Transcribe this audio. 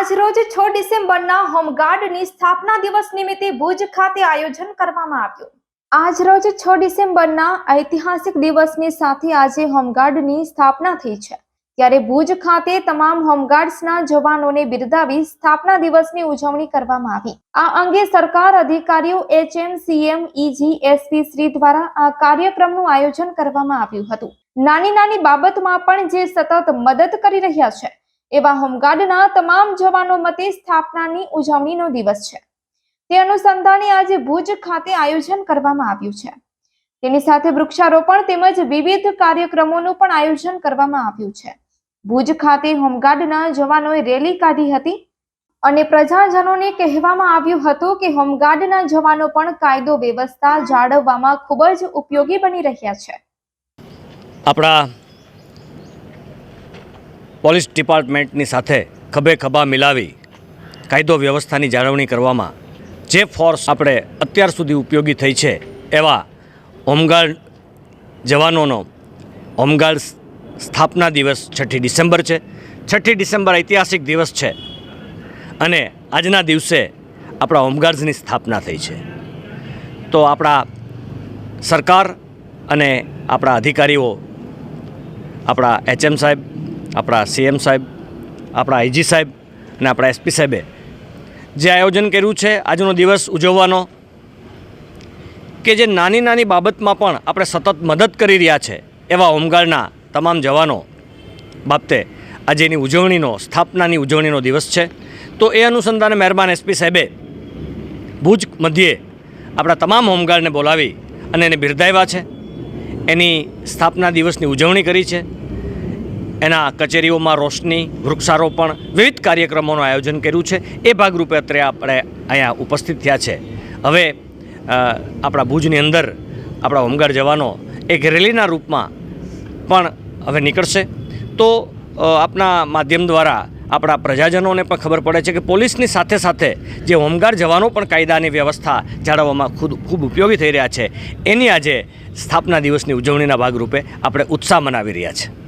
આજ રોજ છ ડિસેમ્બરના હોમગાર્ડની સ્થાપના દિવસ નિમિત્તે ભુજ ખાતે આયોજન કરવામાં આવ્યું. આજ રોજ છ ડિસેમ્બરના ઐતિહાસિક દિવસની સાથે આજે હોમગાર્ડની સ્થાપના થઈ છે. ત્યારે ભુજ ખાતે તમામ હોમગાર્ડ્સના જવાનોને બિરદાવી સ્થાપના દિવસની ઉજવણી કરવામાં આવી. આ અંગે સરકાર અધિકારીઓ એચએમસીએમ ઈજીએસપી ઈજી, એસપી શ્રી દ્વારા આ કાર્યક્રમનું આયોજન કરવામાં આવ્યું હતું. નાની નાની બાબતમાં પણ જે સતત મદદ કરી રહ્યા છે એવા હોમગાર્ડના તમામ જવાનો મતે સ્થાપનાની ઉજવણીનો દિવસ છે. તે અનુસંધાને આજે ભુજ ખાતે આયોજન કરવામાં આવ્યું છે. તેની સાથે વૃક્ષારોપણ તેમજ વિવિધ કાર્યક્રમોનું પણ આયોજન કરવામાં આવ્યું છે. ભુજ ખાતે હોમગાર્ડના જવાનોએ રેલી કાઢી હતી અને પ્રજાજનોને કહેવામાં આવ્યું હતું કે હોમગાર્ડના જવાનો પણ કાયદો વ્યવસ્થા જાળવવામાં ખૂબ જ ઉપયોગી બની રહ્યા છે. આપણા પોલીસ ડિપાર્ટમેન્ટની સાથે ખભે ખભા મિલાવી કાયદો વ્યવસ્થાની જાળવણી કરવામાં જે ફોર્સ આપણે અત્યાર સુધી ઉપયોગી થઈ છે એવા હોમગાર્ડ જવાનોનો હોમગાર્ડ સ્થાપના દિવસ છઠ્ઠી ડિસેમ્બર છે. છઠ્ઠી ડિસેમ્બર ઐતિહાસિક દિવસ છે અને આજના દિવસે આપણા હોમગાર્ડ્સની સ્થાપના થઈ છે. તો આપણા સરકાર અને આપણા અધિકારીઓ, આપણા એચએમ સાહેબ આપણા સીએમ સાહેબ, આપણા આઈજી સાહેબ અને આપણા એસપી સાહેબે જે આયોજન કર્યું છે, આજનો દિવસ ઉજવવાનો કે જે નાની નાની બાબતમાં પણ આપણે સતત મદદ કરી રહ્યા છે, એવા હોમગાર્ડના તમામ જવાનો બાબતે આજે એની ઉજવણીનો, સ્થાપનાની ઉજવણીનો દિવસ છે. તો એ અનુસંધાને મહેરબાન એસપી સાહેબે ભુજ મધ્યે આપણા તમામ હોમગાર્ડને બોલાવી અને એને બિરદાવ્યા છે. એની સ્થાપના દિવસની ઉજવણી કરી છે. એના કચેરીઓમાં રોશની, વૃક્ષારોપણ, વિવિધ કાર્યક્રમોનું આયોજન કર્યું છે. એ ભાગરૂપે અત્યારે આપણે અહીંયા ઉપસ્થિત થયા છે. હવે આપણા ભુજની અંદર આપણા હોમગાર્ડ જવાનો એક રેલીના રૂપમાં પણ હવે નીકળશે. તો આપના માધ્યમ દ્વારા આપણા પ્રજાજનોને પણ ખબર પડે છે કે પોલીસની સાથે સાથે જે હોમગાર્ડ જવાનો પણ કાયદાની વ્યવસ્થા જાળવવામાં ખૂબ ખૂબ ઉપયોગી થઈ રહ્યા છે. એની આજે સ્થાપના દિવસની ઉજવણીના ભાગરૂપે આપણે ઉત્સાહ મનાવી રહ્યા છે.